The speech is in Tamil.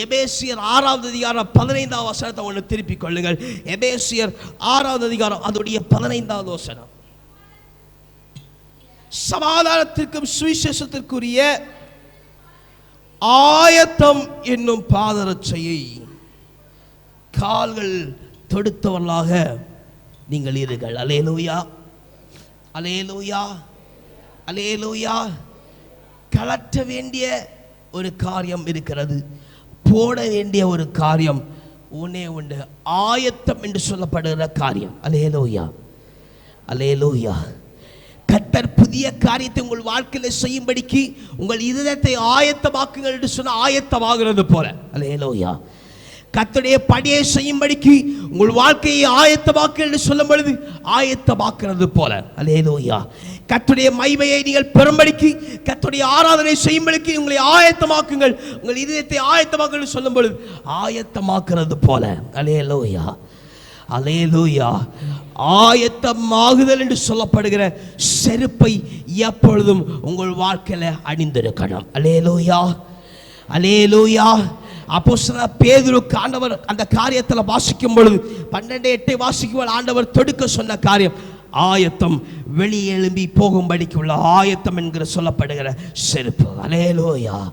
எபேசியர் ஆறாவது அதிகாரம் பதினைந்தாவது வசனத்தை ஒன்று திருப்பிக் கொள்ளுங்கள். எபேசியர் ஆறாவது அதிகாரம் அதோடைய பதினைந்தாவது வசனம். சமாதானத்திற்கும் சுவிசேஷத்திற்குரிய ஆயத்தம் என்னும் பாதரட்சையை கால்கள் தொடுத்தவர்களாக நீங்கள் இருங்கள். அலேலூயா அலேலூயா அலேலூயா கலற்ற வேண்டிய ஒரு காரியம் இருக்கிறது. போட வேண்டிய ஒரு காரியம் உன்னே உண்டு. ஆயத்தம் என்று சொல்லப்படுகிற காரியம். அலேலோயா அலேலோயா கத்தர் புதிய காரியத்தை உங்கள் வாழ்க்கையில் செய்யும்படிக்கு உங்கள் இதயத்தை ஆயத்தமாக்குங்கள் என்று சொன்ன ஆயத்தமாகிறது போல. அலேலோயா கத்துடைய படியை செய்யும்படிக்கு உங்கள் வாழ்க்கையை ஆயத்தமாக்கு என்று சொல்லும் பொழுது ஆயத்தமாக்குறது போல. அலேலோயா கத்துடைய மைமையை நீங்கள் பெரும்படிக்கு கத்துடைய ஆராதனை செய்யும்படிக்கு உங்களை ஆயத்தமாக்குங்கள். உங்கள் இதயத்தை ஆயத்தமாக்குங்கள் சொல்லும் பொழுது ஆயத்தமாக்குறது போல. அலேலூயா அலேலூயா ஆயத்தமாகுதல் என்று சொல்லப்படுகிற செருப்பை எப்பொழுதும் உங்கள் வாழ்க்கையில் அணிந்திருக்கணும். அலேலூயா அலேலூயா அப்போஸ்தல பேதுருக்கு ஆண்டவர் அந்த காரியத்தில் வாசிக்கும் பொழுது பன்னெண்டு எட்டை வாசிக்கும் பொழுது ஆண்டவர் தொடுக்க சொன்ன காரியம் ஆயத்தம் வெளியெழும்பி போகும்படிக்கு உள்ள ஆயத்தம் என்கிற சொல்லப்படுகிற செருப்பு. அலேலோயா.